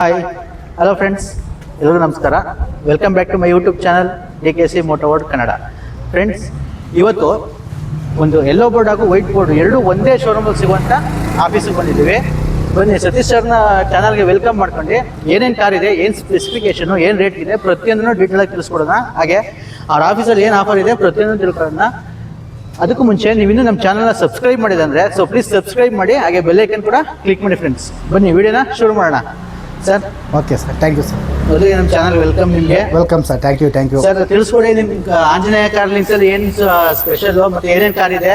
Hi hello friends ಎಲ್ಲರಿಗೂ ನಮಸ್ಕಾರ. Welcome back to my YouTube channel D K C Motoworld Kannada friends ಇವತ್ತು ಒಂದು yellow board ಹಾಗೂ white board ಎರಡು ಒಂದೇ ಶೋರೂಮಲ್ಲಿ ಸಿಗುವಂಥ ಆಫೀಸಿಗೆ ಬಂದಿದ್ದೀವಿ. ಬನ್ನಿ, ಸತೀಶ್ ಸರ್ನ ಚಾನಲ್ಗೆ ವೆಲ್ಕಮ್ ಮಾಡ್ಕೊಂಡು ಏನೇನು ಕಾರ್ ಇದೆ, ಏನು ಸ್ಪೆಸಿಫಿಕೇಷನು ಏನು ರೇಟ್ ಇದೆ ಪ್ರತಿಯೊಂದನ್ನು ಡೀಟೇಲಾಗಿ ತಿಳಿಸ್ಕೊಡೋಣ. ಹಾಗೆ ಅವ್ರ ಆಫೀಸಲ್ಲಿ ಏನು ಆಫರ್ ಇದೆ ಪ್ರತಿಯೊಂದು ತಿಳ್ಕೊಳ್ಳೋಣ. ಅದಕ್ಕೂ ಮುಂಚೆ ನೀವು ಇನ್ನೂ ನಮ್ಮ ಚಾನಲ್ನ ಸಬ್ಸ್ಕ್ರೈಬ್ ಮಾಡಿದಂದ್ರೆ ಸೊ ಪ್ಲೀಸ್ ಸಬ್ಸ್ಕ್ರೈಬ್ ಮಾಡಿ, ಹಾಗೆ ಬೆಲ್ಲೈಕನ್ ಕೂಡ ಕ್ಲಿಕ್ ಮಾಡಿ ಫ್ರೆಂಡ್ಸ್ ಬನ್ನಿ, ವಿಡಿಯೋನ ಶುರು ಮಾಡೋಣ. Sir? Okay sir thank you sir ಮೊದಲಿಗೆ ನಮ್ಮ ಚಾನಲ್ ವೆಲ್ಕಮ್ ನಿಮಗೆ. Welcome sir thank you thank you sir ತಿಳಿಸ್ಕೊಡಿ ನಿಮ್ಗೆ ಆಂಜನೇಯ ಕಾರ್ ಅಲ್ಲಿ ಏನ್ ಸ್ಪೆಷಲ್ ಮತ್ತೆ ಏನೇನು ಕಾರ್ ಇದೆ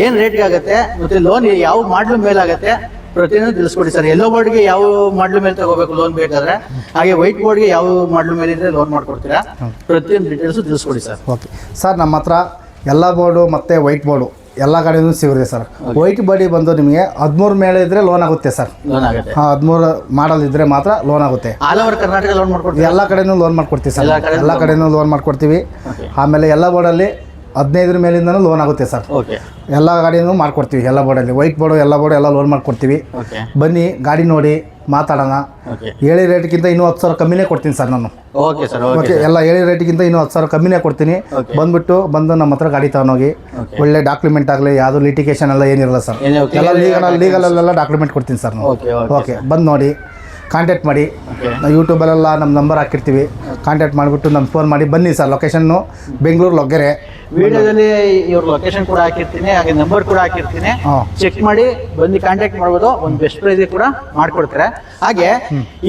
ಏನು ರೇಟ್ ಆಗುತ್ತೆ ಮತ್ತೆ ಲೋನ್ ಯಾವ ಮಾಡ್ಲು ಮೇಲಾಗತ್ತೆ ಪ್ರತಿಯೊಂದು ತಿಳಿಸ್ಕೊಡಿ ಸರ್ ಎಲ್ಲೋ ಬೋರ್ಡ್ಗೆ ಯಾವ ಮಾಡ್ಲು ಮೇಲೆ ತಗೋಬೇಕು ಲೋನ್ ಬೇಕಾದ್ರೆ ಹಾಗೆ ವೈಟ್ ಬೋರ್ಡ್ಗೆ ಯಾವ ಮಾಡ್ಲು ಮೇಲೆ ಇದ್ರೆ ಲೋನ್ ಮಾಡ್ಕೊಡ್ತೀರಾ ಪ್ರತಿಯೊಂದು ಡೀಟೇಲ್ಸ್ ತಿಳಿಸ್ಕೊಡಿ ಸರ್ ಓಕೆ ಸರ್ ನಮ್ಮ ಹತ್ರ ಎಲ್ಲ ಬೋರ್ಡು ಮತ್ತು ವೈಟ್ ಬೋರ್ಡು ಎಲ್ಲ ಕಡೆಯೂ ಸಿಗುತ್ತೆ ಸರ್. ವೈಟ್ ಬಾಡಿ ಬಂದು ನಿಮಗೆ ಹದಿಮೂರು ಮೇಲೆ ಇದ್ರೆ ಲೋನ್ ಆಗುತ್ತೆ ಸರ್. ಲೋನ್ ಆಗುತ್ತೆ. ಹಾಂ ಹದಿಮೂರು ಮಾಡಲ್ ಇದ್ರೆ ಮಾತ್ರ ಲೋನ್ ಆಗುತ್ತೆ. ಆಲ್ ಓವರ್ ಕರ್ನಾಟಕ ಲೋನ್ ಮಾಡ್ಕೊಡ್ತೀರಾ? ಎಲ್ಲ ಕಡೆನೂ ಲೋನ್ ಮಾಡ್ಕೊಡ್ತೀವಿ ಸರ್. ಎಲ್ಲ ಕಡೆನೂ ಲೋನ್ ಮಾಡ್ಕೊಡ್ತೀವಿ. ಆಮೇಲೆ ಎಲ್ಲ ಬೋರ್ಡಲ್ಲಿ ಹದಿನೈದರ ಮೇಲಿಂದನೂ ಲೋನ್ ಆಗುತ್ತೆ ಸರ್. ಎಲ್ಲ ಗಾಡಿನೂ ಮಾಡ್ಕೊಡ್ತೀವಿ ಎಲ್ಲ ಬೋರ್ಡಲ್ಲಿ ವೈಟ್ ಬೋರ್ಡು ಎಲ್ಲ ಬೋರ್ಡು ಎಲ್ಲ ಲೋನ್ ಮಾಡ್ಕೊಡ್ತೀವಿ. ಬನ್ನಿ ಗಾಡಿ ನೋಡಿ. ಮಾತಾಡೋಣ. ಹೇಳಿ ರೇಟ್ಗಿಂತ ಇನ್ನೂ ಹತ್ತು ಸಾವಿರ ಕಮ್ಮಿನೇ ಕೊಡ್ತೀನಿ ಸರ್ ನಾನು. ಓಕೆ ಸರ್ ಓಕೆ ಓಕೆ ಎಲ್ಲ ಹೇಳಿ ರೇಟಿಗಿಂತ ಇನ್ನೂ ಹತ್ತು ಸಾವಿರ ಕಮ್ಮಿನೇ ಕೊಡ್ತೀನಿ. ಬಂದ್ಬಿಟ್ಟು ಬಂದು ನಮ್ಮ ಹತ್ರ ಗಾಡಿ ತಗೊಂಡೋಗಿ. ಒಳ್ಳೆ ಡಾಕ್ಯುಮೆಂಟ್ ಆಗಲಿ ಯಾವುದು ಲಿಟಿಗೇಷನ್ ಎಲ್ಲ ಏನಿರಲ್ಲ ಸರ್. ಏನು ಎಲ್ಲ ಲೀಗಲ್ ಲೀಗಲಲ್ಲೆಲ್ಲ ಡಾಕ್ಯುಮೆಂಟ್ ಕೊಡ್ತೀನಿ ಸರ್ ನಾನು. ಓಕೆ ಓಕೆ ಓಕೆ ಬಂದು ನೋಡಿ. ಕಾಂಟ್ಯಾಕ್ಟ್ ಮಾಡಿ. ನಾವು ಯೂಟ್ಯೂಬಲ್ಲೆಲ್ಲ ನಮ್ಮ ನಂಬರ್ ಹಾಕಿರ್ತೀವಿ. ಕಾಂಟ್ಯಾಕ್ಟ್ ಮಾಡಿಬಿಟ್ಟು ನಮ್ಮ ಫೋನ್ ಮಾಡಿ. ಬನ್ನಿ ಸರ್ ಲೊಕೇಶನ್ನು ಬೆಂಗಳೂರು ಲೊಗ್ಗೆರೆ. ವಿಡಿಯೋದಲ್ಲಿ ಇವ್ರ ಲೊಕೇಶನ್ ಕೂಡ ಹಾಕಿರ್ತೀನಿ ಹಾಗೆ ನಂಬರ್ ಕೂಡ ಹಾಕಿರ್ತೀನಿ. ಚೆಕ್ ಮಾಡಿ ಬಂದು ಕಾಂಟ್ಯಾಕ್ಟ್ ಮಾಡ್ಬೋದು ಒಂದು ಬೆಸ್ಟ್ ಪ್ರೈಸ್ ಕೂಡ ಮಾಡ್ಕೊಡ್ತಾರೆ. ಹಾಗೆ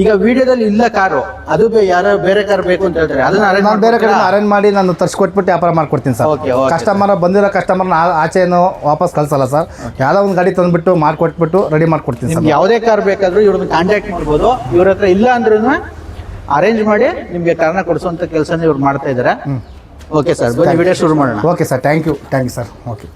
ಈಗ ವಿಡಿಯೋದಲ್ಲಿ ಇಲ್ಲ ಕಾರು ಅದು ಬೇ- ಯಾರೋ ಬೇರೆ ಕಾರ್ ಬೇಕು ಅಂತ ಹೇಳ್ತಾರೆ. ಅದನ್ನ ನಾನು ಬೇರೆ ಕಡೆ? ಅರೇಂಜ್ ಮಾಡಿ ನಾನು ತರ್ಸ್ಕೊಟ್ಬಿಟ್ಟು ವ್ಯಾಪಾರ ಮಾಡ್ಕೊಡ್ತೀನಿ ಸರ್. ಕಸ್ಟಮರ್ ಬಂದಿರೋ ಕಸ್ಟಮರ್ನ ಆಚೆನೂ ವಾಪಸ್ ಕಳ್ಸಲ್ಲ ಸರ್. ಯಾವ್ದೋ ಒಂದು ಗಾಡಿ ತಂದ್ಬಿಟ್ಟು ಮಾಡ್ಕೊಟ್ಬಿಟ್ಟು ರೆಡಿ ಮಾಡ್ಕೊಡ್ತೀನಿ ಸರ್ ನಿಮ್ಗೆ ಯಾವುದೇ ಕಾರ್ ಬೇಕಾದ್ರೂ ಇವ್ರನ್ನ ಕಾಂಟ್ಯಾಕ್ಟ್ ಮಾಡ್ಬೋದು. ಇವ್ರ ಹತ್ರ ಇಲ್ಲ ಅಂದ್ರೂ ಅರೇಂಜ್ ಮಾಡಿ ನಿಮ್ಗೆ ಕಾರನ್ನ ಕೊಡಿಸುವಂತ ಕೆಲಸನ ಇವ್ರು ಮಾಡ್ತಾ ಇದ್ದಾರೆ ಓಕೆ ಸರ್ ಬನ್ನಿ ವಿಡಿಯೋ ಶುರು ಮಾಡೋಣ. Okay sir thank you thank you sir okay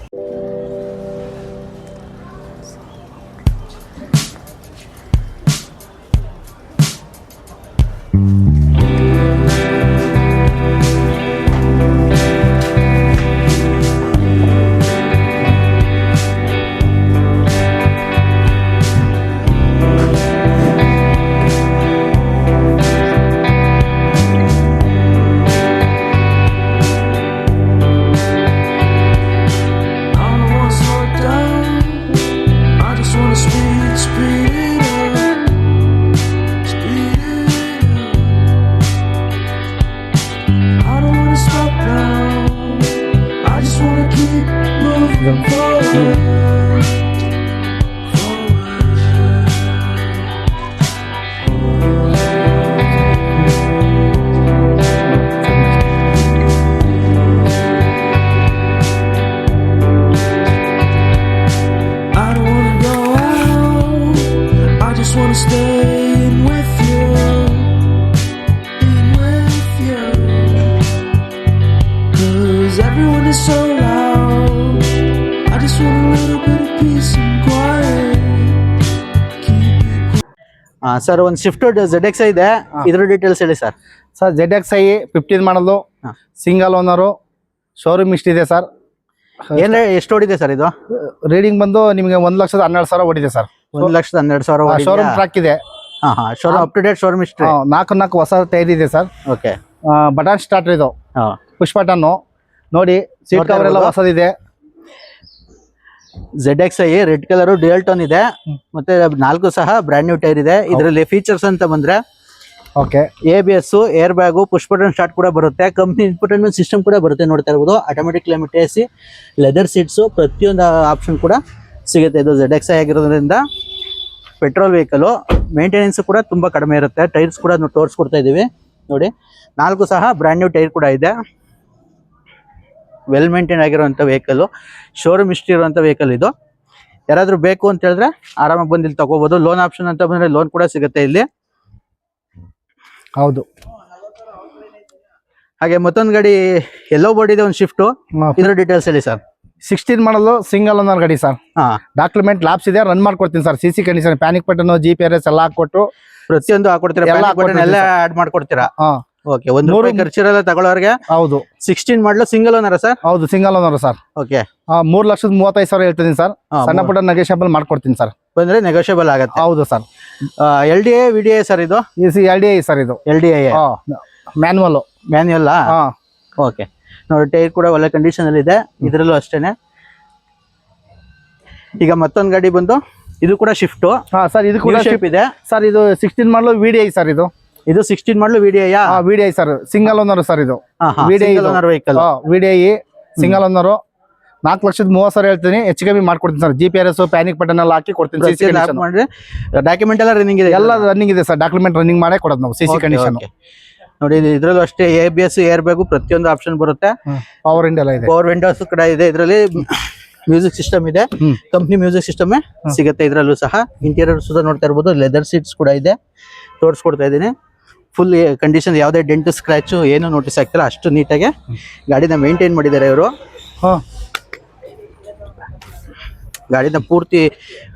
I just wanna stay in with you. In with you. Cause everyone is so loud. I just want a little bit of peace and quiet. Keep it sir ಒಂದು Swift Z X ಇದೆ ಇದ್ರ details ಹೇಳಿ sir sir Z X I fifteen ಮಾಡಲು ಹಾ. Single owner showroom ಇಷ್ಟಿದೆ sir ಏನ್ ಎಷ್ಟು ಓಡಿದೆ ಸರ್ ಇದು? ರೀಡಿಂಗ್ ಬಂದು ನಿಮಗೆ ಒಂದ್ ಲಕ್ಷದ ಹನ್ನೆರಡು ಸಾವಿರ ಓಡಿದೆ ಸರ್. ಒಂದ್ ಲಕ್ಷದ ಹನ್ನೆರಡು ಸಾವಿರ ಶೋರೂಮ್ ಟ್ರಾಕ್ ಇದೆ. ಹಾ showroom up to date showroom ಇಷ್ಟು ನಾಲ್ಕು ನಾಲ್ಕು ಹೊಸ ಟೈರ್ ಇದೆ ಸರ್. ಓಕೆ ಬಟನ್ ಸ್ಟಾರ್ಟರ್ ಇದು. ಪುಷ್ ಬಟನ್ನು ನೋಡಿ ಸೀಟ್ ಕವರ್ ಎಲ್ಲ ಹೊಸದಿದೆ. Z X I red colour dual tone ಇದೆ ಮತ್ತೆ ನಾಲ್ಕು ಸಹ ಬ್ರ್ಯಾಂಡ್ ನ್ಯೂ ಟೈರ್ ಇದೆ. ಇದರಲ್ಲಿ ಫೀಚರ್ಸ್ ಅಂತ ಬಂದ್ರೆ okay A B S air bag push button start ಕೂಡ ಬರುತ್ತೆ. ಕಂಪ್ನಿ ಇನ್ಫೋಟೈನ್ಮೆಂಟ್ ಸಿಸ್ಟಮ್ ಕೂಡ ಬರುತ್ತೆ ನೋಡ್ತಾ ಇರ್ಬೋದು. Automatic climate A C leather seats ಪ್ರತಿಯೊಂದು ಆಪ್ಷನ್ ಕೂಡ ಸಿಗುತ್ತೆ. ಇದು ಝೆಡ್ ಎಕ್ಸ್ ಆಗಿರೋದ್ರಿಂದ ಪೆಟ್ರೋಲ್ ವೆಹಿಕಲು ಮೇಂಟೆನೆನ್ಸ್ ಕೂಡ ತುಂಬ ಕಡಿಮೆ ಇರುತ್ತೆ. ಟೈರ್ಸ್ ಕೂಡ ತೋರಿಸ್ಕೊಡ್ತಾ ಇದ್ದೀವಿ. ನೋಡಿ, ನಾಲ್ಕು ಸಹ ಬ್ರ್ಯಾಂಡ್ ನ್ಯೂ ಟೈರ್ ಕೂಡ ಇದೆ. ವೆಲ್ ಮೇಂಟೈನ್ ಆಗಿರುವಂಥ ವೆಹಿಕಲ್ಲು ಶೋರೂಮ್ ಇಷ್ಟು ಇರುವಂಥ ವೆಹಿಕಲ್ ಇದು. ಯಾರಾದರೂ ಬೇಕು ಅಂತ ಹೇಳಿದ್ರೆ ಆರಾಮಾಗಿ ಬಂದು ಇಲ್ಲಿ ತಗೋಬೋದು. ಲೋನ್ ಆಪ್ಷನ್ ಅಂತ ಬಂದರೆ ಲೋನ್ ಕೂಡ ಸಿಗುತ್ತೆ ಇಲ್ಲಿ. ಹೌದು. ಹಾಗೆ ಮತ್ತೊಂದು ಗಾಡಿ ಎಲ್ಲೋ ಬೋರ್ಡ್ ಇದೆ ಒಂದು ಶಿಫ್ಟು ಇದ್ರ ಡೀಟೇಲ್ಸ್ ಹೇಳಿ sir sixteen model single owner ಗಾಡಿ ಸರ್ ಡಾಕ್ಯುಮೆಂಟ್ ಲ್ಯಾಬ್ಸ್ ಇದೆ ರನ್ ಮಾಡ್ಕೊಡ್ತೀನಿ sir C C condition panic button G P R S ಎಲ್ಲ ಹಾಕೊಟ್ಟು ಪ್ರತಿಯೊಂದು ಹಾಕೊಡ್ತೀರಾ? ಎಲ್ಲ ಆಡ್ ಮಾಡ್ಕೊಡ್ತೀರಾ? ಹಾ. ಓಕೆ ಒಂದು ನೂರು- ರೂಪಾಯಿ ಖರ್ಚಿರಲ್ಲ ತಗೊಳ್ಳೋರಿಗೆ ಹೌದು. Sixteen model single owner sir? ಹೌದು ಸಿಂಗಲ್ ಓನರ್ ಸರ್. ಓಕೆ ಮೂರ್ ಲಕ್ಷದ ಮೂವತ್ತೈದು ಸಾವಿರ ಹೇಳ್ತೀನಿ ಸರ್. ಸಣ್ಣ ಪುಟ್ಟ ನೆಗೋಷಿಯಬಲ್ ಮಾಡ್ಕೊಡ್ತೀನಿ ಸರ್. ಬಂದ್ರೆ ನೆಗೋಷಿಯಬಲ್ ಆಗತ್ತೆ. ಹೌದು sir. L D A V D A sir ಇದು? ಈ C L D I sir ಇದು. L D A manual manual ಹಾ. ಓಕೆ ನೋಡಿ ಟೈರ್ ಕೂಡ ಒಳ್ಳೆ ಕಂಡೀಷನ್ ಅಲ್ಲಿ ಇದೆ. ಇದರಲ್ಲೂ ಅಷ್ಟೇನೆ. ಈಗ ಮತ್ತೊಂದು ಗಾಡಿ ಬಂದು ಇದು ಕೂಡ ಶಿಫ್ಟ್ ಹಾ ಸರ್ ಇದು ಕೂಡ ಶಿಫ್ಟ್ ಇದೆ. ಸರ್ ಇದು ಸಿಕ್ಸ್ಟೀನ್ ಮಾಡಲು ವಿ ಡಿ ಐ ಸರ್ ಇದು. ಇದು sixteen model VDI D I V sir single owner sir ಇದು. VDI. Vehicle VDI single owner ನಾಲ್ಕು ಲಕ್ಷದ ಮೂವತ್ತು ಸಾವಿರ ಹೇಳ್ತೀನಿ. ಹೆಚ್ಚು ಕಮ್ಮಿ ಮಾಡ್ಕೊಡ್ತೀನಿ sir G P R S panic button ಎಲ್ಲ ಹಾಕಿ ಕೊಡ್ತೀನಿ ಸಿ ಸಿ ಕಂಡೀಷನ್ ಮಾಡಿದ್ರೆ ಡಾಕ್ಯುಮೆಂಟ್ ಎಲ್ಲ ರನ್ನಿಂಗ್ ಇದೆ ಎಲ್ಲ ರನ್ನಿಂಗ್ ಇದೆ ಸರ್ ಡಾಕ್ಯುಮೆಂಟ್ ರನ್ನಿಂಗ್ ಮಾಡೇ ಕೊಡೋದು ನಾವು ಸಿ ಸಿ ಕಂಡೀಷನ್ ನೋಡಿ ಇದು ಇದ್ರಲ್ಲೂ ಅಷ್ಟೇ A B S air bag ಪ್ರತಿಯೊಂದು ಆಪ್ಷನ್ ಬರುತ್ತೆ. ಪವರ್ ವಿಂಡೋ ಇದೆ. ಪವರ್ ವಿಂಡೋಸ್ ಕೂಡ ಇದೆ. ಇದರಲ್ಲಿ ಮ್ಯೂಸಿಕ್ ಸಿಸ್ಟಮ್ ಇದೆ. ಕಂಪ್ನಿ ಮ್ಯೂಸಿಕ್ ಸಿಸ್ಟಮ್ ಸಿಗುತ್ತೆ ಇದರಲ್ಲೂ ಸಹ. ಇಂಟೀರಿಯರ್ ಸುಧಾ ನೋಡ್ತಾ ಇರ್ಬೋದು. ಲೆದರ್ ಸೀಟ್ಸ್ ಕೂಡ ಇದೆ. ತೋರಿಸ್ಕೊಡ್ತಾ ಇದ್ದೀನಿ. ಫುಲ್ ಕಂಡೀಷನ್ ಯಾವುದೇ ಡೆಂಟ್ ಸ್ಕ್ರಾಚು ಏನು ನೋಟಿಸ್ ಆಗ್ತಿಲ್ಲ. ಅಷ್ಟು ನೀಟಾಗಿ ಗಾಡಿನ ಮೇಂಟೈನ್ ಮಾಡಿದ್ದಾರೆ ಇವರು. ಹಾಂ. ಗಾಡಿನ ಪೂರ್ತಿ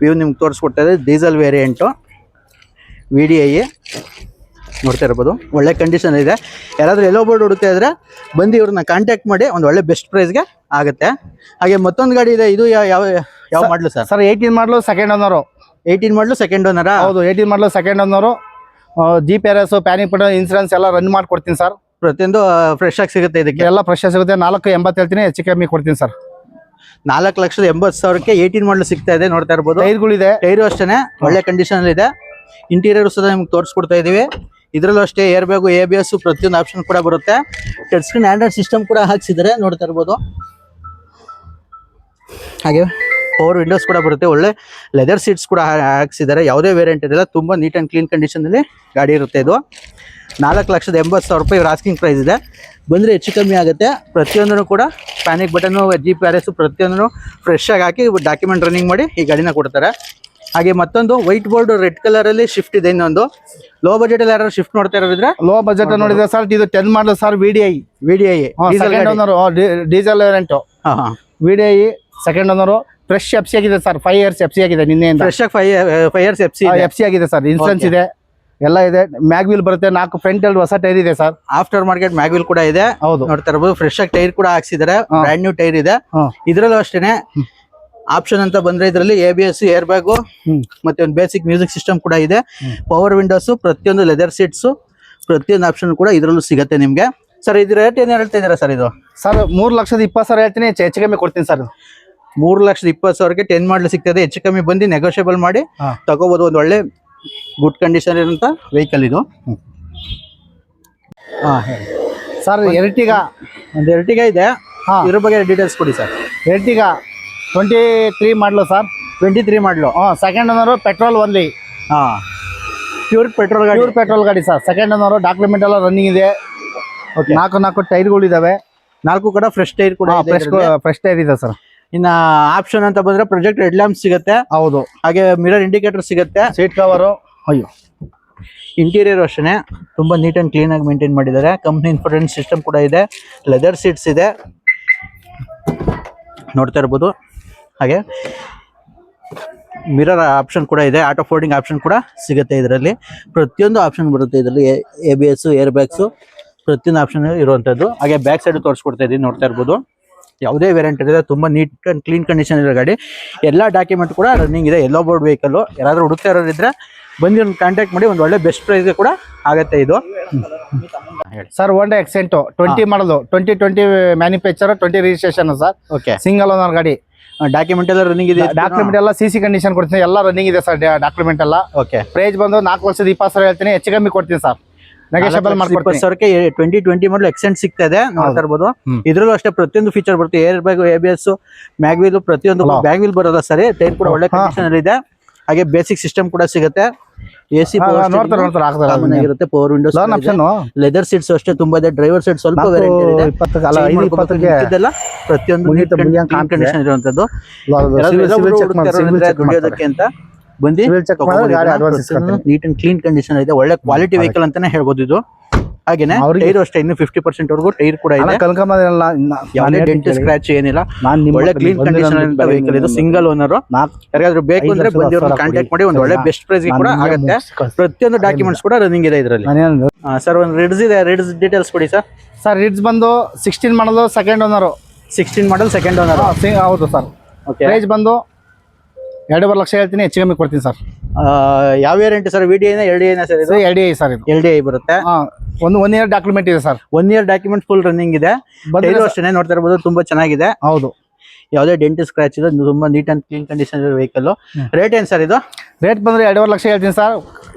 ವ್ಯೂ ನಿಮ್ಗೆ ತೋರಿಸ್ಕೊಡ್ತಾ ಇದೆ diesel variant V D I ನೋಡ್ತಾ ಇರ್ಬೋದು. ಒಳ್ಳೆ ಕಂಡೀಷನ್ ಇದೆ. ಯಾರಾದರೂ ಎಲ್ಲೋ ಬೋರ್ಡ್ ಹುಡುಕ್ತಾ ಇದ್ರೆ ಬಂದು ಇವ್ರನ್ನ ಕಾಂಟ್ಯಾಕ್ಟ್ ಮಾಡಿ ಒಂದು ಒಳ್ಳೆ ಬೆಸ್ಟ್ ಪ್ರೈಸ್ಗೆ ಆಗುತ್ತೆ. ಹಾಗೆ ಮತ್ತೊಂದು ಗಾಡಿ ಇದೆ. ಇದು ಯಾವ ಯಾವ ಯಾವ ಮಾಡಲು sir? Sir eighteen model second owner eighteen model second ಓನರಾ ಹೌದು eighteen model second owner G P R S panic button insurance ಎಲ್ಲ ರನ್ ಮಾಡಿಕೊಡ್ತೀನಿ ಸರ್ ಪ್ರತಿಯೊಂದು ಫ್ರೆಶ್ ಆಗಿ ಸಿಗುತ್ತೆ ಇದಕ್ಕೆ? ಎಲ್ಲ ಫ್ರೆಶ್ ಆಗಿ ಸಿಗುತ್ತೆ. ನಾಲ್ಕು ಎಂಬತ್ತು ಹೇಳ್ತೀನಿ ಹೆಚ್ಚು ಕಮ್ಮಿ ಕೊಡ್ತೀನಿ ಸರ್ ನಾಲ್ಕು ಲಕ್ಷದ ಎಂಬತ್ತು ಸಾವಿರಕ್ಕೆ ಏಯ್ಟೀನ್ ಮಾಡಲು ಸಿಗ್ತಾ ಇದೆ ನೋಡ್ತಾ ಇರ್ಬೋದು. ಟೈರ್ಗಳಿದೆ ಟೈರು ಅಷ್ಟೇ ಒಳ್ಳೆ ಕಂಡೀಷನ್ ಇದೆ. ಇಂಟೀರಿಯರ್ ಸಹ ನಿಮ್ಗೆ ತೋರಿಸ್ಕೊಡ್ತಾ ಇದೀವಿ. ಇದರಲ್ಲೂ ಅಷ್ಟೇ air bag A B S ಪ್ರತಿಯೊಂದು ಆಪ್ಷನ್ ಕೂಡ ಬರುತ್ತೆ. ಟಚ್ ಸ್ಕ್ರೀನ್ ಆಂಡ್ರಾಯ್ಡ್ ಸಿಸ್ಟಮ್ ಕೂಡ ಹಾಕ್ಸಿದ್ದಾರೆ ನೋಡ್ತಾ ಇರ್ಬೋದು. ಹಾಗೆ. ಪವರ್ ವಿಂಡೋಸ್ ಕೂಡ ಬರುತ್ತೆ. ಒಳ್ಳೆ ಲೆದರ್ ಸೀಟ್ಸ್ ಕೂಡ ಹಾಕ್ಸಿದ್ದಾರೆ. ಯಾವುದೇ ವೇರಿಯಂಟ್ ಇರಲ್ಲ. ತುಂಬ ನೀಟ್ ಆ್ಯಂಡ್ ಕ್ಲೀನ್ ಕಂಡೀಷನಲ್ಲಿ ಗಾಡಿ ಇರುತ್ತೆ ಇದು. ನಾಲ್ಕು ಲಕ್ಷದ ಎಂಬತ್ತು ಸಾವಿರ ರೂಪಾಯಿ ಇವ್ರ ಆಸ್ಕಿಂಗ್ ಪ್ರೈಸ್ ಇದೆ. ಬಂದರೆ ಹೆಚ್ಚು ಕಮ್ಮಿ ಆಗುತ್ತೆ. ಪ್ರತಿಯೊಂದನ್ನು ಕೂಡ panic button G P R S ಪ್ರತಿಯೊಂದೂ ಫ್ರೆಶ್ ಆಗಿ ಹಾಕಿ ಡಾಕ್ಯುಮೆಂಟ್ ರನ್ನಿಂಗ್ ಮಾಡಿ ಈ ಗಾಡಿನ ಕೊಡ್ತಾರೆ. ಹಾಗೆ ಮತ್ತೊಂದು ವೈಟ್ ಬೋರ್ಡ್ ರೆಡ್ ಕಲರ್ ಅಲ್ಲಿ ಶಿಫ್ಟ್ ಇದೆ ಇನ್ನೊಂದು. ಲೋ ಬಜೆಟ್ ಅಲ್ಲಿ ಯಾರು ಶಿಫ್ಟ್ ನೋಡ್ತಾ ಇರೋದ್ರೆ ಲೋ ಬಜೆಟ್ ನೋಡಿದ್ರೆ ಸರ್ ಇದು ten model sir VDI VDI I V D I second owner diesel variant ಹಾಂ ಹಾಂ V D I second owner fresh F C ಆಗಿದೆ sir five years F C ಆಗಿದೆ ನಿನ್ನೆಯಿಂದ. ಫ್ರೆಶ್ ಆಗಿ five five years F C F C ಆಗಿದೆ sir insurance ಇದೆ ಎಲ್ಲ ಇದೆ. ಮ್ಯಾಗ್ವಿಲ್ ಬರುತ್ತೆ ನಾಲ್ಕು ಫ್ರಂಟ್ ಅಲ್ಲಿ ಹೊಸ ಟೈರ್ ಇದೆ ಸರ್ ಆಫ್ಟರ್ ಮಾರ್ಕೆಟ್ ಮ್ಯಾಗ್ವಿಲ್ ಕೂಡ ಇದೆ. ಹೌದು. ನೋಡ್ತಾ ಇರಬಹುದು ಫ್ರೆಶ್ ಆಗಿ ಟೈರ್ ಕೂಡ ಹಾಕ್ಸಿದ್ದಾರೆ. ಬ್ರ್ಯಾಂಡ್ ನ್ಯೂ ಟೈರ್ ಇದೆ. ಇದರಲ್ಲೂ ಅಷ್ಟೇನೆ. ಆಪ್ಷನ್ ಅಂತ ಬಂದ್ರೆ ಇದರಲ್ಲಿ A B S air bag ಮತ್ತೆ ಒಂದು ಬೇಸಿಕ್ ಮ್ಯೂಸಿಕ್ ಸಿಸ್ಟಮ್ ಕೂಡ ಇದೆ. ಪವರ್ ವಿಂಡೋಸ್ ಪ್ರತಿಯೊಂದು ಲೆದರ್ ಸೀಟ್ಸ್ ಪ್ರತಿಯೊಂದು ಆಪ್ಷನ್ ಕೂಡ ಇದರಲ್ಲೂ ಸಿಗುತ್ತೆ ನಿಮ್ಗೆ. ಸರ್ ಇದು ರೇಟ್ ಏನು ಹೇಳ್ತಾ ಇದ್ದೀರಾ ಸರ್ ಇದು? ಸರ್ ಮೂರು ಲಕ್ಷದ ಇಪ್ಪತ್ತು ಸಾವಿರ ಹೇಳ್ತೀನಿ ಹೆಚ್ಚು ಹೆಚ್ಚು ಕಮ್ಮಿ ಕೊಡ್ತೀನಿ ಸರ್ ಮೂರು ಲಕ್ಷದ ಇಪ್ಪತ್ತು ಸಾವಿರಕ್ಕೆ ಟೆನ್ ಮಾಡಲ್ ಸಿಗ್ತದೆ. ಹೆಚ್ಚು ಕಮ್ಮಿ ಬಂದು ನೆಗೋಷಿಯಬಲ್ ಮಾಡಿ. ತಗೋಬಹುದು ಒಂದು ಒಳ್ಳೆ ಗುಡ್ ಕಂಡೀಷನ್ ಇರುವಂತ ವೆಹಿಕಲ್ ಇದು. ಸರ್ ಎರಟಿಗ ಒಂದು ಎರಟಿಗ ಇದೆ. ಹಾ. ಇದ್ರ ಬಗ್ಗೆ ಡೀಟೇಲ್ಸ್ ಕೊಡಿ sir. Ertiga twenty three model sir. Twenty three model ಹಾಂ ಸೆಕೆಂಡ್ ಓನರು ಪೆಟ್ರೋಲ್ ಒನ್ಲಿ ಹಾ. ಪ್ಯೂರ್ ಪೆಟ್ರೋಲ್ ಗಾಡಿ. ಪ್ಯೂರ್ ಪೆಟ್ರೋಲ್ ಗಾಡಿ ಸರ್. ಸೆಕೆಂಡ್ ಓನರು ಡಾಕ್ಯುಮೆಂಟ್ ಎಲ್ಲ ರನ್ನಿಂಗ್ ಇದೆ. ನಾಲ್ಕು ನಾಲ್ಕು ಟೈರ್ಗಳು ಇದಾವೆ ನಾಲ್ಕು ಕಡೆ ಫ್ರೆಶ್ ಟೈರ್ ಕೂಡ ಫ್ರೆಶ್ ಫ್ರೆಶ್ ಟೈರ್ ಇದೆ ಸರ್. ಇನ್ನ ಆಪ್ಷನ್ ಅಂತ ಬಂದ್ರೆ ಪ್ರೊಜೆಕ್ಟ್ ರೆಡ್ ಲ್ಯಾಂಪ್ ಸಿಗುತ್ತೆ. ಹೌದು. ಹಾಗೆ ಮಿರರ್ ಇಂಡಿಕೇಟರ್ ಸಿಗುತ್ತೆ. ಸೀಟ್ ಕವರು ಅಯ್ಯೋ. ಇಂಟೀರಿಯರ್ ಅಷ್ಟೇ ತುಂಬಾ ನೀಟ್ ಅಂಡ್ ಕ್ಲೀನ್ ಆಗಿ ಮೇಂಟೈನ್ ಮಾಡಿದ್ದಾರೆ. ಕಂಪ್ನಿ ಇನ್ಫಾರ್ಮೆನ್ಸ್ ಸಿಸ್ಟಮ್ ಕೂಡ ಇದೆ. ಲೆದರ್ ಸೀಟ್ಸ್ ಇದೆ. ನೋಡ್ತಾ ಇರ್ಬೋದು. ಹಾಗೆ ಮಿರರ್ ಆಪ್ಷನ್ ಕೂಡ ಇದೆ. ಆಟೋ ಫೋಲ್ಡಿಂಗ್ ಆಪ್ಷನ್ ಕೂಡ ಸಿಗುತ್ತೆ ಇದರಲ್ಲಿ. ಪ್ರತಿಯೊಂದು ಆಪ್ಷನ್ ಬರುತ್ತೆ ಇದರಲ್ಲಿ. A B S air bags ಪ್ರತಿಯೊಂದು ಆಪ್ಷನ್ ಇರುವಂಥದ್ದು ಹಾಗೆ ಬ್ಯಾಕ್ ಸೈಡ್ ತೋರಿಸ್ಕೊಡ್ತಾ ಇದ್ದೀನಿ. ನೋಡ್ತಾ ಇರ್ಬೋದು. ಯಾವುದೇ ವೇರಿಯಂಟ್ ಇದೆ ತುಂಬ ನೀಟ್ ಆ್ಯಂಡ್ ಕ್ಲೀನ್ ಕಂಡೀಷನ್ ಇರೋ ಗಾಡಿ. ಎಲ್ಲ ಡಾಕ್ಯುಮೆಂಟ್ ಕೂಡ ರನ್ನಿಂಗ್ ಇದೆ. ಎಲ್ಲೋ ಬೋರ್ಡ್ ವೆಹಿಕಲ್ಲು ಯಾರಾದರೂ ಹುಡುಕ್ತಾ ಇರೋರಿದ್ರೆ ಬಂದು ಒಂದು ಕಾಂಟ್ಯಾಕ್ಟ್ ಮಾಡಿ ಒಂದು ಒಳ್ಳೆ ಬೆಸ್ಟ್ ಪ್ರೈಸ್ಗೆ ಕೂಡ ಆಗುತ್ತೆ ಇದು. Sir Hyundai Xcent twenty model twenty twenty manufacture twenty registration sir okay single owner ಗಾಡಿ. ಡಾಕ್ಯುಮೆಂಟ್ ಎಲ್ಲ ರನ್ನಿಂಗ್ ಇದೆ ಡಾಕ್ಯುಮೆಂಟ್ ಎಲ್ಲ ಸಿ ಸಿ ಕಂಡೀಷನ್ ಕೊಡ್ತೀನಿ. ಎಲ್ಲ ರನ್ನಿಂಗ್ ಇದೆ ಸರ್ ಡಾಕ್ಯುಮೆಂಟ್ ಎಲ್ಲ. ಓಕೆ ಪ್ರೈಸ್ ಬಂದು ನಾಲ್ಕು ವರ್ಷದ ಇಪ್ಪತ್ತು ಸಾವಿರ ಹೇಳ್ತೀನಿ. ಹೆಚ್ಚು ಕಮ್ಮಿ ಕೊಡ್ತೀನಿ ಸರ್ ಸಾವಿರಕ್ಕೆ ಟ್ವೆಂಟಿ ಟ್ವೆಂಟಿ ಮಾಡಲು ಎಕ್ಸೆಂಟ್ ಸಿಗ್ತಾ ಇದೆ. ನೋಡ್ತಾ ಇರ್ಬೋದು ಇದ್ರಲ್ಲೂ ಅಷ್ಟೇ ಪ್ರತಿಯೊಂದು ಫೀಚರ್ ಬರುತ್ತೆ. Air bag A B S mag wheel ಪ್ರತಿಯೊಂದು ಮ್ಯಾಗ್ವಿಲ್ ಬರೋಲ್ಲ ಸರಿ? ಟೈರ್ ಕೂಡ ಒಳ್ಳೆ. ಕಂಡೀಷನ್ ಅಲ್ಲಿ ಇದೆ. ಹಾಗೆ ಬೇಸಿಕ್ ಸಿಸ್ಟಮ್ ಕೂಡ ಸಿಗುತ್ತೆ. ಎ ಸಿ ಇರುತ್ತೆ ಪವರ್ ವಿಂಡೋಸ್ ಲೆದರ್ ಸೀಟ್ಸ್ ಅಷ್ಟೇ ತುಂಬಾ ಇದೆ. ಡ್ರೈವರ್ ಸೀಟ್ ಸ್ವಲ್ಪ ಪ್ರತಿಯೊಂದು. ಕಂಡೀಷನ್ ಇರುವಂತದ್ದು. ದುಡಿಯೋದಕ್ಕೆ ಅಂತ. ಬಂದು ನೀಟ್ ಅಂಡ್ ಕ್ಲೀನ್ ಕಂಡೀಷನ್ ಇದೆ. ಒಳ್ಳೆ ಕ್ವಾಲಿಟಿ ವೆಹಿಕಲ್ ಅಂತಾನೆ ಹೇಳ್ಬೋದು ಇದು. ಹಾಗೇನೆ ಟೈರ್ ಅಷ್ಟೇ ಇನ್ನು ಫಿಫ್ಟಿ ಪರ್ಸೆಂಟ್ ವರೆಗೂ ಟೈರ್ ಕೂಡ ಇದೆ. ಯಾವುದೇ ಡೆಂಟ್ ಸ್ಕ್ರಾಚ್ ಏನಿಲ್ಲ. ಒಳ್ಳೆ ಕ್ಲೀನ್ ಕಂಡೀಷನ್ ವೆಹಿಕಲ್ ಇದು ಸಿಂಗಲ್ ಓನರ್ ಯಾರಿಗಾದ್ರೂ ಬೇಕು ಅಂದ್ರೆ ಬಂದಿರೋ ಕಾಂಟ್ಯಾಕ್ಟ್ ಮಾಡಿ ಒಂದು ಒಳ್ಳೆ ಬೆಸ್ಟ್ ಪ್ರೈಸ್ ಕೂಡ ಆಗುತ್ತೆ. ಪ್ರತಿಯೊಂದು ಡಾಕ್ಯುಮೆಂಟ್ಸ್ ಕೂಡ ರನ್ನಿಂಗ್ ಇದೆ ಇದರಲ್ಲಿ. ಸರ್ ಒಂದು ರಿಡ್ಸ್ ಇದೆ. ರಿಡ್ಸ್ ಡೀಟೇಲ್ಸ್ ಕೊಡಿ ಸರ್ ಸರ್ ರಿಡ್ಸ್ ಬಂದು sixteen model second owner sixteen model second owner ಹೌದು ಸರ್ ಪ್ರೈಸ್ ಬಂದು ಎರಡೂವರೆ ಲಕ್ಷ ಹೇಳ್ತೀನಿ ಹೆಚ್ಚು ಕಮ್ಮಿ ಕೊಡ್ತೀನಿ ಸರ್. ಯಾವ ವೇರಿಯಂಟ್ ಸರ್? ವಿ ಡಿ ಐನ ಎಲ್ ಡಿ ಏನ ಸರ್ ಇದು? Sir L D I sir ಇದು. ಎಲ್ ಡಿ ಐ ಬರುತ್ತೆ. ಒಂದು ಒನ್ ಇಯರ್ ಡಾಕ್ಯುಮೆಂಟ್ ಇದೆ sir. One year document full running ಇದೆ. ಬಟ್ ಟೈರು ಅಷ್ಟೇ ನೋಡ್ತಾ ಇರ್ಬೋದು ತುಂಬಾ ಚೆನ್ನಾಗಿದೆ. ಹೌದು. ಯಾವುದೇ ಡೆಂಟ್ ಸ್ಕ್ರಾಚ್ ಇದೆ ತುಂಬಾ neat and clean condition vehicle rate ಏನು ಸರ್ ಇದು? ರೇಟ್ ಬಂದ್ರೆ ಎರಡೂವರೆ ಲಕ್ಷ ಹೇಳ್ತೀನಿ ಸರ್.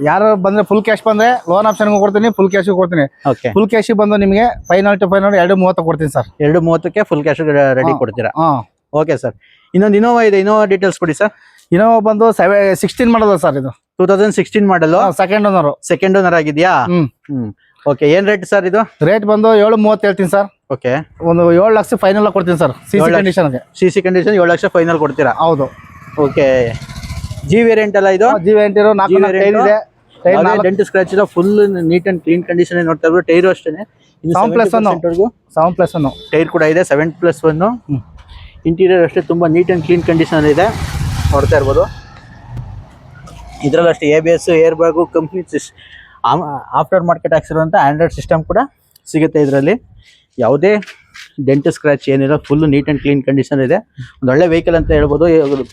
ಯಾರು ಬಂದ್ರೆ ಫುಲ್ ಕ್ಯಾಶ್ ಬಂದ್ರೆ ಲೋನ್ ಆಪ್ಷನ್ಗೂ ಕೊಡ್ತೀನಿ ಫುಲ್ ಕ್ಯಾಶ್ ಕೊಡ್ತೀನಿ. ಓಕೆ ಫುಲ್ ಕ್ಯಾಶ್ ಬಂದು ನಿಮಗೆ ಫೈನಲ್ ಟು ಫೈನಲ್ ಎರಡು ಮೂವತ್ತು ಕೊಡ್ತೀನಿ ಸರ್. ಎರಡು ಮೂವತ್ತಕ್ಕೆ ಫುಲ್ ಕ್ಯಾಶ್ ರೆಡಿ ಕೊಡ್ತೀರಾ? ಹಾಂ. Okay sir. ಇನ್ನೊಂದು ಇನೋವಾ ಇದೆ ಇನೋವಾ ಡೀಟೇಲ್ಸ್ ಕೊಡಿ ಸರ್. ಇನ್ನೋವಾ ಬಂದು ಸೆವೆ ಸಿಕ್ಸ್ಟೀನ್ ಮಾಡಲ್ ಸರ್ ಇದು. Two thousand sixteen model second owner second owner ಆಗಿದ್ಯಾ? ಹ್ಮ್. ಓಕೆ ಏನ್ ರೇಟ್ ಸರ್ ಇದು? ರೇಟ್ ಬಂದು ಏಳು ಮೂವತ್ತು ಹೇಳ್ತೀನಿ ಸರ್. ಓಕೆ ಒಂದು ಏಳು ಲಕ್ಷ ಫೈನಲ್ ಕೊಡ್ತೀನಿ ಸರ್ ಸಿ ಸಿ. ಕಂಡೀಷನ್ಗೆ ಸಿ ಸಿ ಕಂಡೀಷನ್ ಏಳು ಲಕ್ಷ ಫೈನಲ್ ಕೊಡ್ತೀರಾ? ಹೌದು. ಓಕೆ ಜಿ ವೇರಿಯಂಟ್ ಅಲ್ಲ ಇದು? ಜಿ ವೇರಿಯಂಟ್ ನಾಲ್ಕು ಇದೆ. ಡೆಂಟ್ ಸ್ಕ್ರಾಚ್ ಇಲ್ಲ full neat and clean condition ನೋಡ್ತಾ ಇದ್ರು ಟೈರು ಅಷ್ಟೇ seven plus one seven plus one tyre ಕೂಡ ಇದೆ ಸೆವೆನ್ ಪ್ಲಸ್ ಒನ್. ಇಂಟೀರಿಯರ್ ಅಷ್ಟೇ ತುಂಬಾ ನೀಟ್ ಅಂಡ್ ಕ್ಲೀನ್ ಕಂಡೀಷನ್ ಇದೆ. ನೋಡ್ತಾ ಇರ್ಬೋದು. ಇದರಲ್ಲಿ ಅಷ್ಟೇ A B S air bag company after market ಹಾಕ್ಸಿರುವಂಥ Android system ಕೂಡ ಸಿಗುತ್ತೆ ಇದರಲ್ಲಿ. ಯಾವುದೇ ಡೆಂಟ್ ಸ್ಕ್ರಾಚ್ ಏನಿಲ್ಲ full neat and clean condition ಇದೆ. ಒಂದು ಒಳ್ಳೆ ವೆಹಿಕಲ್ ಅಂತ ಹೇಳ್ಬೋದು.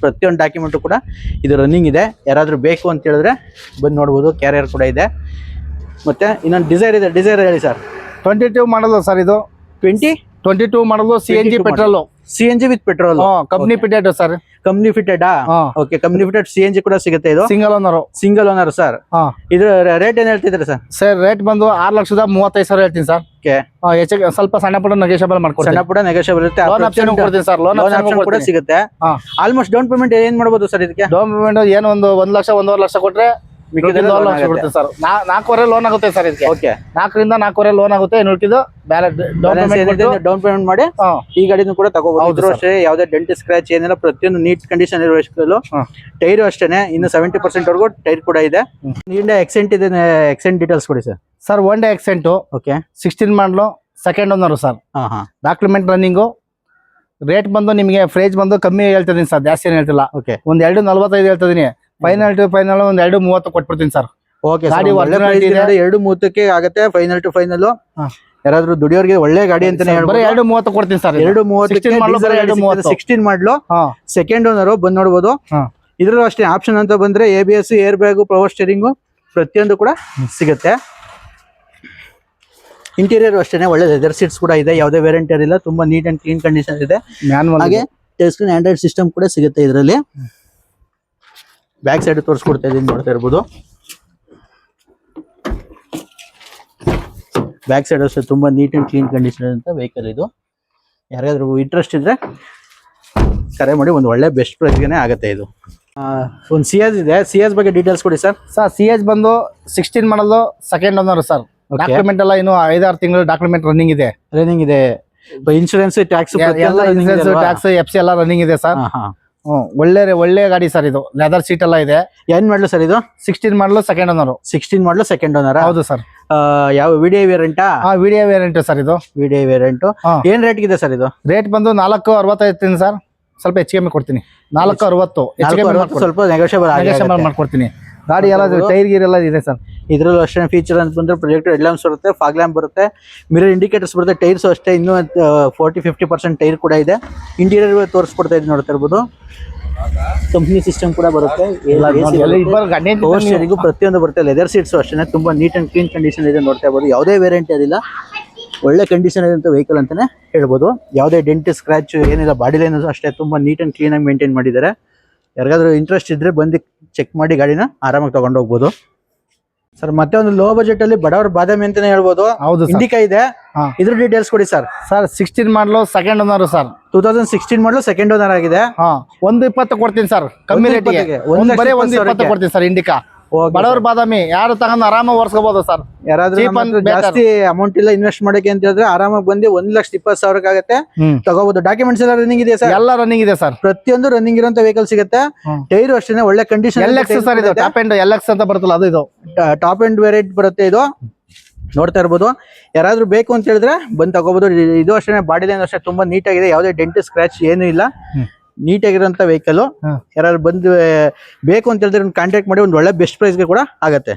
ಪ್ರತಿಯೊಂದು ಡಾಕ್ಯುಮೆಂಟು ಕೂಡ ಇದು ರನ್ನಿಂಗ್ ಇದೆ. ಯಾರಾದರೂ ಬೇಕು ಅಂತ ಹೇಳಿದ್ರೆ ಬಂದು ನೋಡ್ಬೋದು. ಕ್ಯಾರಿಯರ್ ಕೂಡ ಇದೆ. ಮತ್ತು ಇನ್ನೊಂದು ಡಿಸೈರ್ ಇದೆ. ಡಿಸೈರ್ ಹೇಳಿ sir twenty two model sir ಇದು. Twenty twenty two model C N G 22 petrol C N G with petrol company fitted sir company fitted okay company fitted C N G ಕೂಡ ಸಿಗುತ್ತೆ ಇದು? Single owner single owner sir ಇದು ಇದ್ರ rate ಏನ್ ಹೇಳ್ತಿದ್ರಿ sir sir rate ಬಂದು ಆರ್ ಲಕ್ಷದ ಮೂವತ್ತೈದು ಸಾವಿರ ಹೇಳ್ತೀನಿ ಸರ್ ಸ್ವಲ್ಪ ಸಣ್ಣ ಪುಟ್ಟ ನೆಗೋಷಿಯಬಲ್ ಸಣ್ಣ ಮಾಡ್ಕೊಡ್ತೀನಿ ಪುಟ್ಟ ನೆಗೋಷಿಯಬಲ್ ಇರುತ್ತೆ ಲೋನ್ ಆಪ್ಷನ್ ಕೊಡ್ತೀನಿ ಸರ್ ಲೋನ್ ಆಪ್ಷನ್ ಕೂಡ ಸಿಗುತ್ತೆ. ಆಲ್ಮೋಸ್ಟ್ ಡೌನ್ ಪೇಮೆಂಟ್ ಏನ್ ಮಾಡಬಹುದು ಸರ್ ಇದಕ್ಕೆ? ಡೌನ್ ಪೇಮೆಂಟ್ ಏನು ಒಂದು ಒಂದ್ ಲಕ್ಷ ಒಂದೂವರೆ ಲಕ್ಷ ಕೊಟ್ರೆ ಲೋನ್ ಸರ್ ನಾಲ್ಕೂವರೆ ಲೋನ್ ಆಗುತ್ತೆ ಸರ್ ಇದಕ್ಕೆ. ಓಕೆ ನಾಲ್ಕರಿಂದ ನಾಲ್ಕೂವರೆ ಲೋನ್ ಆಗುತ್ತೆ ಇನ್ನು ಬೇರೆ ಡೌನ್ ಪೇಮೆಂಟ್ ಡೌನ್ ಪೇಮೆಂಟ್ ಮಾಡಿ ಈ ಗಾಡಿನೂ ಕೂಡ ತಗೋಬಹುದು ಅಷ್ಟೇ ಯಾವುದೇ ಡೆಂಟ್ ಸ್ಕ್ರಾಚ್ ಏನಿಲ್ಲ ಪ್ರತಿಯೊಂದು ನೀಟ್ ಕಂಡೀಷನ್ ಇರೋಲ್ಲ ವೆಹಿಕಲ್. ಟೈರು ಅಷ್ಟೇನೆ ಇನ್ನು ಸೆವೆಂಟಿ ಪರ್ಸೆಂಟ್ ವರೆಗೂ ಟೈರ್ ಕೂಡ ಇದೆ. ಇಂಡಿಯಾ ಎಕ್ಸೆಂಟ್ ಇದೆ ಎಕ್ಸೆಂಟ್ ಡೀಟೇಲ್ಸ್ ಕೊಡಿ sir sir one day Xcent okay sixteen model second owner sir ಹಾ ಹಾ. ಡಾಕ್ಯುಮೆಂಟ್ ರನ್ನಿಂಗು ರೇಟ್ ಬಂದು ನಿಮಗೆ ಫ್ರೇಜ್ ಬಂದು ಕಮ್ಮಿ ಹೇಳ್ತಿದ್ದೀನಿ ಸರ್ ಜಾಸ್ತಿ ಏನು ಹೇಳ್ತಿಲ್ಲ. ಓಕೆ ಒಂದು ಎರಡು ನಲ್ವತ್ತೈದು ಹೇಳ್ತಿದ್ದೀನಿ. ಫೈನಲ್ ಟು ಫೈನಲ್ ಒಂದ್ ಎರಡು ಮೂವತ್ತು ಕೊಟ್ಬಿಡ್ತೀನಿ ಸರ್ ಓಕೆ ಗಾಡಿ ಒಳ್ಳೆ. ಎರಡು ಮೂವತ್ತಕ್ಕೆ ಆಗುತ್ತೆ ಫೈನಲ್ ಟು ಫೈನಲ್. ಯಾರಾದ್ರೂ ದುಡಿಯೋರ್ಗೆ ಒಳ್ಳೆ ಗಾಡಿ ಅಂತಾನೆ ಹೇಳ್ಬೋದು. ಎರಡು ಮೂವತ್ತು ಕೊಡ್ತೀನಿ ಸರ್ ಎರಡು ಮೂವತ್ತಕ್ಕೆ 16 model ಬರೀ ಎರಡು ಮೂವತ್ತು. ಸಿಕ್ಸ್ಟೀನ್ ಮಾಡ್ಲು. ಸೆಕೆಂಡ್ ಓನರ್ ಬಂದ್ ನೋಡ್ಬೋದು. ಇದ್ರೂ ಇದ್ರಲ್ಲೂ ಅಷ್ಟೇ ಆಪ್ಷನ್ ಅಂತ ಬಂದ್ರೆ A B S air bag power steering ಪ್ರತಿಯೊಂದು ಕೂಡ ಸಿಗುತ್ತೆ. ಇಂಟೀರಿಯರ್ ಅಷ್ಟೇ ಒಳ್ಳೆ ಲೆದರ್ ಸೀಟ್ಸ್ ಕೂಡ ಇದೆ ಯಾವುದೇ ವೇರಂಟಿಯರ್ ಇಲ್ಲ ತುಂಬಾ ನೀಟ್ ಅಂಡ್ ಕ್ಲೀನ್ ಕಂಡೀಷನ್ ಇದೆ. ಮ್ಯಾನ್ ಹಾಗೆ ಸ್ಕ್ರೀನ್ ಆಂಡ್ರಾಯ್ಡ್ ಸಿಸ್ಟಮ್ ಕೂಡ ಸಿಗುತ್ತೆ ಇದರಲ್ಲಿ. ಬ್ಯಾಕ್ ಸೈಡ್ ತೋರಿಸ್ಕೊಡ್ತಾ ಇದೀನಿ ನೋಡ್ತಾ ಇರ್ಬೋದು. ಬ್ಯಾಕ್ ಸೈಡ್ ಅಷ್ಟೇ ತುಂಬಾ ನೀಟ್ ಆ್ಯಂಡ್ ಕ್ಲೀನ್ ಕಂಡೀಷನ್ ಅಂತ ವೆಹಿಕಲ್ ಇದು. ಯಾರಿಗಾದ್ರೂ ಇಂಟ್ರೆಸ್ಟ್ ಇದ್ರೆ ಕರೆ ಮಾಡಿ ಒಂದು ಒಳ್ಳೆ ಬೆಸ್ಟ್ ಪ್ರೈಸ್ಗೆ ಆಗುತ್ತೆ ಇದು. ಒಂದು ಸಿ ಎಸ್ ಇದೆ. ಸಿ ಎಸ್ ಬಗ್ಗೆ ಡೀಟೇಲ್ಸ್ ಕೊಡಿ ಸರ್. ಸರ್ ಸಿ ಎಸ್ ಬಂದು sixteen model second owner sir. Document ಎಲ್ಲ ಇನ್ನು ಐದಾರು ತಿಂಗಳು ಡಾಕ್ಯುಮೆಂಟ್ ರನ್ನಿಂಗ್ ಇದೆ. ರನ್ನಿಂಗ್ ಇದೆ. ಇನ್ಶೂರೆನ್ಸ್ ಟ್ಯಾಕ್ಸ್ ಎಲ್ಲ ಇನ್ಶೂರೆನ್ಸ್ ಟ್ಯಾಕ್ಸ್ ಎಫ್ ಸಿ ಎಲ್ಲ ರನ್ನಿಂಗ್ ಇದೆ ಸರ್. ಹ್ಮ್ ಒಳ್ಳೆ ಒಳ್ಳೆ ಗಾಡಿ ಸರ್ ಇದು. ಲೆದರ್ ಸೀಟ್ ಎಲ್ಲ ಇದೆ. ಏನ್ ಮಾಡ್ಲು ಸರ್ ಇದು? Sixteen model second owner sixteen model second owner ಹೌದು ಸರ್. ಯಾವ ವಿಡಿಯೋ ವೇರಿಯಂಟಾ ಹಾ ವಿಡಿಯೋ ವೇರಿಯಂಟ್ ಸರ್ ಇದು. Video variant. ಏನ್ ರೇಟ್ ಇದೆ ಸರ್ ಇದು? ರೇಟ್ ಬಂದು ನಾಲ್ಕು ಅರವತ್ತೈದು ಸರ್. ಸ್ವಲ್ಪ ಹೆಚ್ಚು ಕಮ್ಮಿ ಕೊಡ್ತೀನಿ. ನಾಲ್ಕು ಅರವತ್ತು. ಸ್ವಲ್ಪ ಮಾಡ್ಕೊಡ್ತೀನಿ. ಗಾಡಿ ಎಲ್ಲ. ಟೈರ್ ಗೀರ್ ಎಲ್ಲ ಇದೆ ಸರ್. ಇದ್ರಲ್ಲೂ ಅಷ್ಟೇ ಫೀಚರ್ ಅಂತ ಬಂದರೆ ಪ್ರೊಜೆಕ್ಟ್ ಹೆಡ್ ಲ್ಯಾಂಪ್ಸ್ ಬರುತ್ತೆ ಫಾಗ್ ಲ್ಯಾಂಪ್ ಬರುತ್ತೆ. ಮಿರರ್ ಇಂಡಿಕೇಟರ್ಸ್ ಬರುತ್ತೆ ಟೈರ್ಸ್ ಅಷ್ಟೇ ಇನ್ನೂ ಫೋರ್ಟಿ ಫಿಫ್ಟಿ ಪರ್ಸೆಂಟ್ ಟೈರ್ ಕೂಡ ಇದೆ. ಇಂಟೀರಿಯರ್ ತೋರಿಸ್ಕೊಡ್ತಾ ಇದ್ದೀನಿ ನೋಡ್ತಾ ಇರ್ಬೋದು. ಕಂಪ್ನಿ ಸಿಸ್ಟಮ್ ಕೂಡ ಬರುತ್ತೆ. ಎಲ್ಲ ಇಬ್ಬರು ಗಂಡ ಪವರ್ ಸ್ಟೇರಿಂಗು ಪ್ರತಿಯೊಂದು ಬರುತ್ತೆ. ಲೆದರ್ ಸೀಟ್ಸು ಅಷ್ಟೇ ತುಂಬ ನೀಟ್ ಆ್ಯಂಡ್ ಕ್ಲೀನ್ ಕಂಡೀಷನ್ ಇದೆ ನೋಡ್ತಾ ಇರ್ಬೋದು. ಯಾವುದೇ ವೇರಿಯಂಟ್ ಅದಿಲ್ಲ ಒಳ್ಳೆ ಕಂಡೀಷನ್ ಇರುವಂಥ ವೆಹಿಕಲ್ ಅಂತಾನೆ ಹೇಳ್ಬೋದು. ಯಾವುದೇ ಡೆಂಟ್ ಸ್ಕ್ರಾಚ್ ಏನಿಲ್ಲ ಬಾಡಿ ಲೈನ್ ಅಷ್ಟೇ ತುಂಬಾ ನೀಟ್ ಆ್ಯಂಡ್ ಕ್ಲೀನ್ ಆಗಿ ಮೇಂಟೈನ್ ಮಾಡಿದ್ದಾರೆ. ಯಾರಿಗಾದ್ರೂ ಇಂಟ್ರೆಸ್ಟ್ ಇದ್ರೆ ಬಂದು ಚೆಕ್ ಮಾಡಿ ಗಾಡಿನ ಆರಾಮಾಗಿ ತೊಗೊಂಡೋಗ್ಬೋದು. ಸರ್ ಮತ್ತೆ ಒಂದು ಲೋ ಬಜೆಟ್ ಅಲ್ಲಿ ಬಡವರ ಬಾದಾಮಿ ಅಂತಾನೆ ಹೇಳ್ಬೋದು. ಹೌದು ಇಂಡಿಕಾ ಇದೆ. ಹಾ. ಇದ್ರ ಡೀಟೇಲ್ಸ್ ಕೊಡಿ sir. Sir sixteen model second owner sir. Two thousand sixteen model second owner ಆಗಿದೆ. ಹಾ ಒಂದು ಇಪ್ಪತ್ತು ಕೊಡ್ತೀನಿ ಸರ್ ಕಮ್ಮಿ ಒಂದು ರೇಟಿಗೆ ಇಪ್ಪತ್ತಿಗೆ, ಒಂದು ಒಂದು ಲಕ್ಷ ಬರೀ ಇಪ್ಪತ್ತು ಒಂದು ಇಪ್ಪತ್ತು ಸಾವಿರಕ್ಕೆ. ಕೊಡ್ತೀನಿ ಸರ್ ಇಂಡಿಕಾ ಬಡವ್ರ ಬಾದಾಮಿ ಯಾರು ತಗೊಂಡು ಆರಾಮ ಓಡಿಸ್ಕೋಬಹುದು ಸರ್? ಯಾರಾದ್ರೂ. ಜಾಸ್ತಿ ಅಮೌಂಟ್ ಇಲ್ಲ ಇನ್ವೆಸ್ಟ್ ಮಾಡಕ್ಕೆ ಅಂತ ಹೇಳಿದ್ರೆ ಆರಾಮಾಗಿ ಬಂದು ಒಂದ್ ಲಕ್ಷ ಇಪ್ಪತ್ ಸಾವಿರಕ್ಕಾಗತ್ತೆ ತಗೋಬಹುದು ಡಾಕ್ಯುಮೆಂಟ್ಸ್ ಎಲ್ಲ ರನ್ನಿಂಗ್ ಇದೆ ಸರ್? ಎಲ್ಲ ರನ್ನಿಂಗ್ ಇದೆ ಸರ್. ಪ್ರತಿಯೊಂದು ರನ್ನಿಂಗ್ ಇರುವಂತ ವೆಹಿಕಲ್ ಸಿಗುತ್ತೆ. ಟೈರ್ ಅಷ್ಟೇ ಒಳ್ಳೆ ಕಂಡೀಷನ್ ಎಲ್ ಎಕ್ಸ್ ಸರ್ ಇದು ಟಾಪ್ ಎಂಡ್ ಎಲ್ ಎಕ್ಸ್ ಅಂತ ಬರುತ್ತಲ್ಲ ಅದು ಇದು. ಟಾಪ್ ಎಂಡ್ ವೆರೈಟಿ ಬರುತ್ತೆ ಇದು. ನೋಡ್ತಾ ಇರ್ಬೋದು. ಯಾರಾದ್ರೂ ಬೇಕು ಅಂತ ಹೇಳಿದ್ರೆ ಬಂದು ತಗೋಬಹುದು ಇದು- ಇದು ಅಷ್ಟೇ ಬಾಡಿ ಲೈನ್ ಅಷ್ಟೇ ತುಂಬಾ ನೀಟಾಗಿದೆ ಯಾವುದೇ ಡೆಂಟ್ ಸ್ಕ್ರಾಚ್ ಏನು ಇಲ್ಲ. ನೀಟಾಗಿರೋಂಥ ವೆಹಿಕಲ್ ಯಾರು ಯಾರಾದ್ರು ಬಂದು ಬೇಕು ಅಂತ ಹೇಳಿದ್ರೆ ಕಾಂಟ್ಯಾಕ್ಟ್ ಮಾಡಿ ಒಂದು ಒಳ್ಳೆ ಬೆಸ್ಟ್ ಪ್ರೈಸ್ಗೆ ಕೂಡ ಆಗತ್ತೆ.